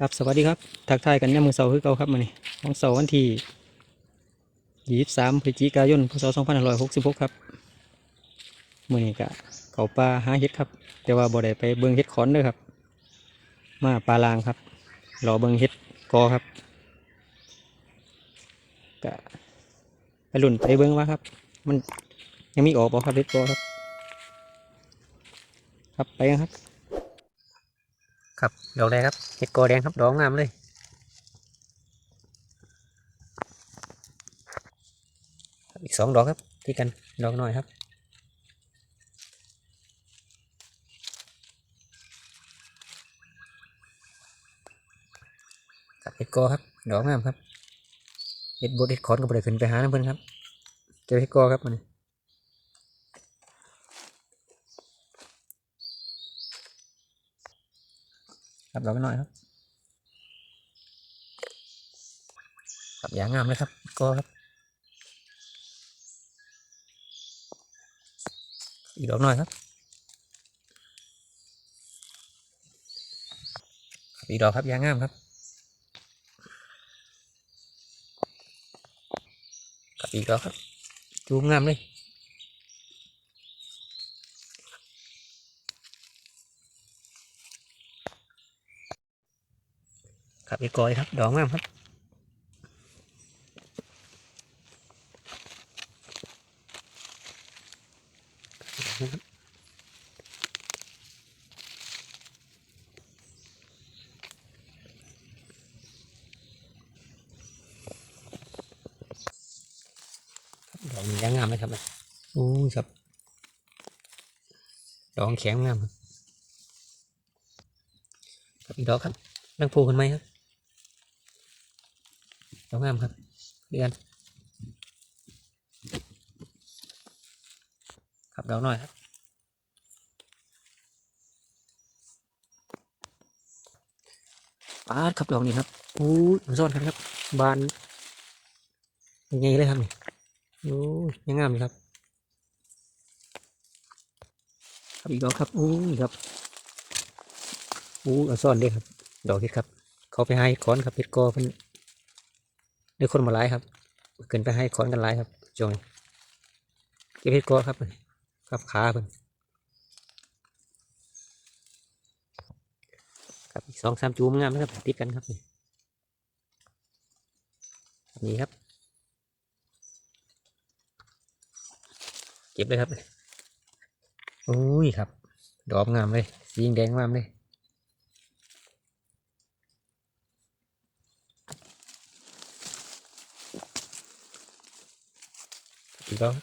ครับสวัสดีครับทักทายกันเนี่ยามมือเสาร์คือเก่าครับมื้อนี้วันเสาร์วันที่23พฤศจิกายนพศ2566ครับมือนี้ก็เขาป่าหาเห็ดครับ แต่ว่าบ่ได้ไปเบิ่งเห็ดขอนเด้อครับ มาปลาลางครับรอเบิ่งเห็ดกอครับก็ไปลุ่นไปเบิ่งว่าครับ มันยังมีออกบ่ครับเห็ดกอครับ ครับไปกันครับ ครับดอกแรกครับเห็ดกอแดงครับดอกงามเลยอีกสองดอกครับที่กันดอกน้อยครับครับเห็ดกอครับดอกงามครับเห็ดบดเห็ดขอนก็บ่ได้ขึ้นไปหาน้ำเพิ่อนครับเจอเห็ดกอครับมัน ครับดอกน้อยครับครับอย่างงามเลยครับเห็ครับอีกดอกหน่อยครับอีกดอกครับยางงามครับครับอีกดอกครับจูมงามเลย ครับอีกอยครับ ดอกงามครับดอกนี้ยางงามเลยครับโอ้ยครับดอกแข็งงามครับอีกดอกครับนั่งพูกันไหมครับ งามครับเดือนครับดอกน้อยครับปาดครับดอกนี้ครับอู้ยซ่อนกันครับ บานยังไงเลยครับนี่โอ้ยยังงามเลยครับ ครับอีกดอกครับอู้ยครับอู้ยซ่อนเด้ครับ ดอกเห็ดครับ เขาไปให้ขอนครับเห็ดกอเพิ่น ได้คนมาหลายครับเกินไปให้ขอนกันหลายครับจงเก็บเห็ดกอครับครับขาเพิ่นครับอีกสองสามจูมงามนะครับติดกันครับนี่นี่ครับ เก็บเลยครับโอ้ยครับ ดอกงามเลยสีแดงงามเลย อีกแล้ว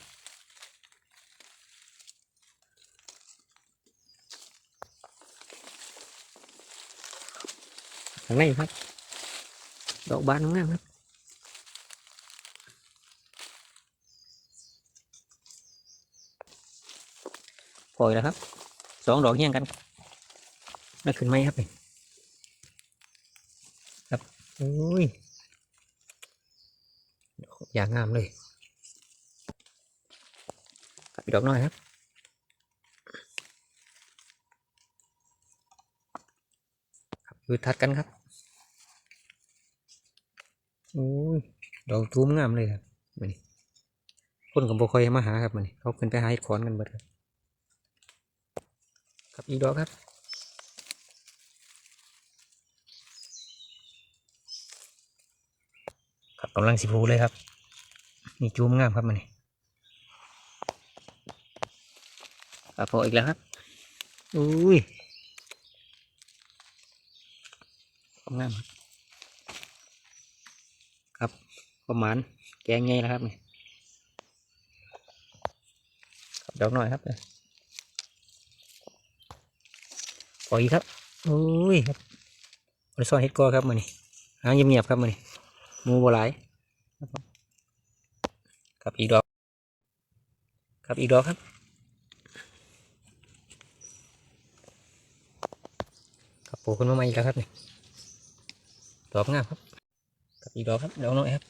ข้างในครับ ดอกบานงามครับปล่อยแล้วครับ สองดอกเฮี้ยงกันแล้ขึ้นไหมครับนี่ครับโอ้ยอย่างงามเลย ดอกน้อยครับครับอยู่ทัดกันครับโอ้ยดอกทูมงามเลยครับมานี่คนกับโบคอยมาหาครับมานี่เขาขึ้นไปหาขอนกันเบิดครับครับอีกดอกครับครับกำลังสิพูเลยครับนี่จูมงามครับมานี่ ครับพออีกแล้วครับ อุ้ยงามครับครับประมาณแกงไงนะครับนี่ครับดอกหน่อยครับปล่อยครับโอ้ยครับบริซ่อนเฮ็ดกอครับมือนี่หางเงียบๆครับมือนี่หมูบหลายครับผมครับอีกดอก ครับอีกดอกครับ ครับ ปลูกขึ้นมาใหม่อีกแล้วครับนี่ดอกงามครับกับอีกดอกครับดอกน้อยครับ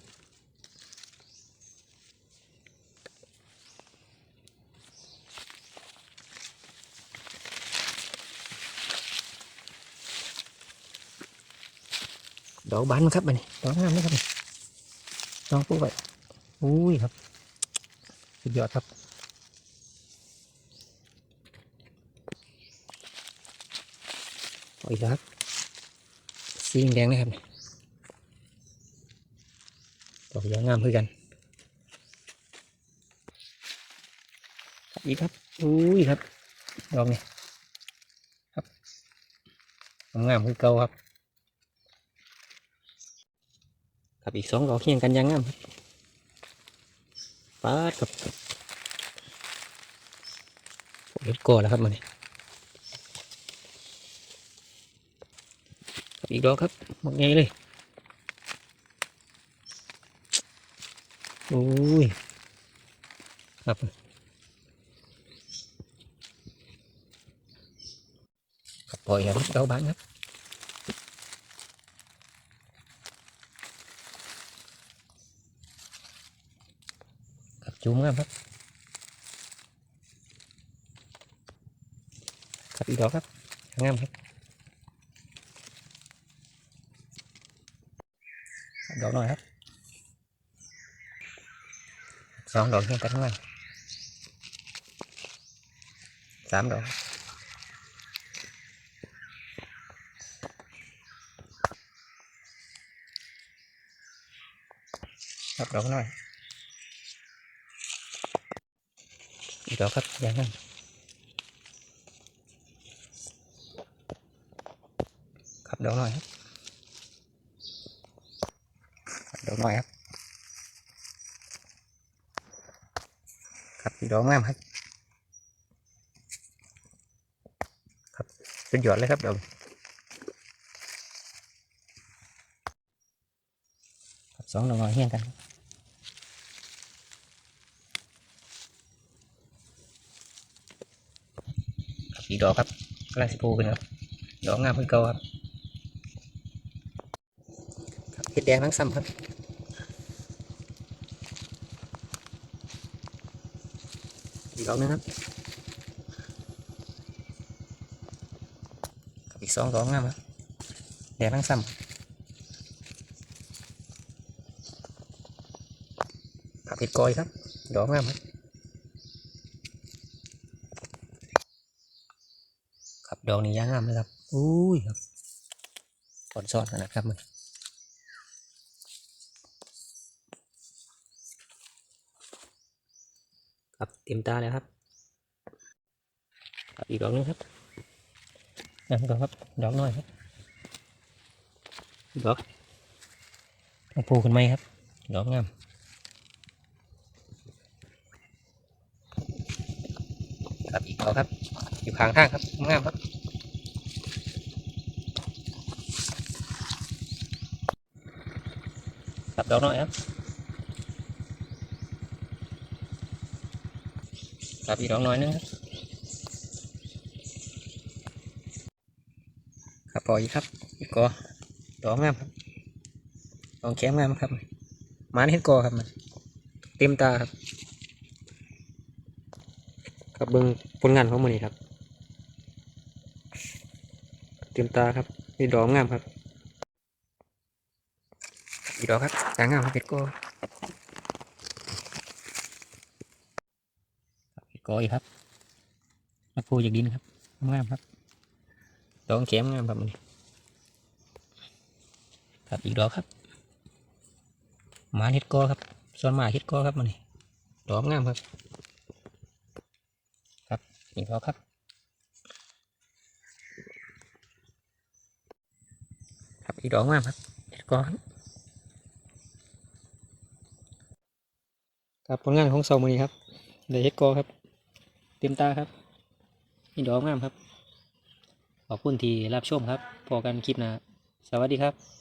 ดอกบานครับมันนี่ดอกงามนะครับนี่ดอกปุ๊บไปอุ้ยครับสุดยอดครับ อีกแล้วครับสีแดงนะครับดอกยางงามคือกันอีกครับอุ้ยครับดอกนี้ครับงามๆคือเก่าครับครับอีกสองดอกเคียงกันยังงามปาดครับเด็ดก่อแล้วครับมันนี่ครับ อีกดอกครับหมดไงเลยโอ้ยครับครับปล่อยครับดอกบานครับครับจุ้มครับครับครับอีกดอกครับงามครับ ครับดอกหน่อยครับสองดอกเพี ยงกันข้างล่างสามดอกครับดอกหน่อยอีกดอกครับอย่างนั้นครับดอกหน่อยครับครับดอกหน่อยครับครับอี กดอกงามครับครับสุดยอดเลยครับดอกครับสองดอกหน่อยเฮี้ยงกันครับครับอีกดอกครับกำลังสิปูขึ้นครับดองามเพิ่งเก่าครับครับเห็ดแดงทั้งซ้ำครับอีกดอกหนึงครับครับอีกสองดอกงามครับแดงทั้งซ้ำครับเห็ดกอยครับ ดอกงามครับครับดอกนี้ย่างงามเลยครับอุ้ยครับสอนสอนๆนะครับมัน ครับเต็มตาแล้วครับจับอีกดอกหนึงครับนั่นดอกครับดอกน้อยครับดอกต้องปูขึ้นไหมครับดอกงามครับอีกดอกครับ อยู่ข้างทางครับงามครับครับดอกน้อยครับ ครับอีกดอกน้อยนึงครับครับพออีครับอีกกอดอกงามครับดอกแข็งงามครับมานี่เห็ดกอครับมันเต็มตาครับครับเบิ้งผลงานของมันนี่ครับ เต็มตาครับนี่ดอกงามครับอีกดอกครับจางงามครับเห็ดกอครับเห็ด กออีกครับมาพูจากดินครับงามครับดอกแข็มงามครับมันครับอีกดอกครับหมาเห็ดกอครับ ส่วนหมาเห็ดกอครับมันนี่ดอกงามครับ ครับอีกดอกครับ ครับอีกดอกงามครับเห็ดกอครับครับผลงานของเสามือนี้ครับเดเฮ็ดกอครับ เต็มตาครับนี่ดอกงามครับ ขอบคุณที่รับชมครับพอกันคลิปหนะสวัสดีครับ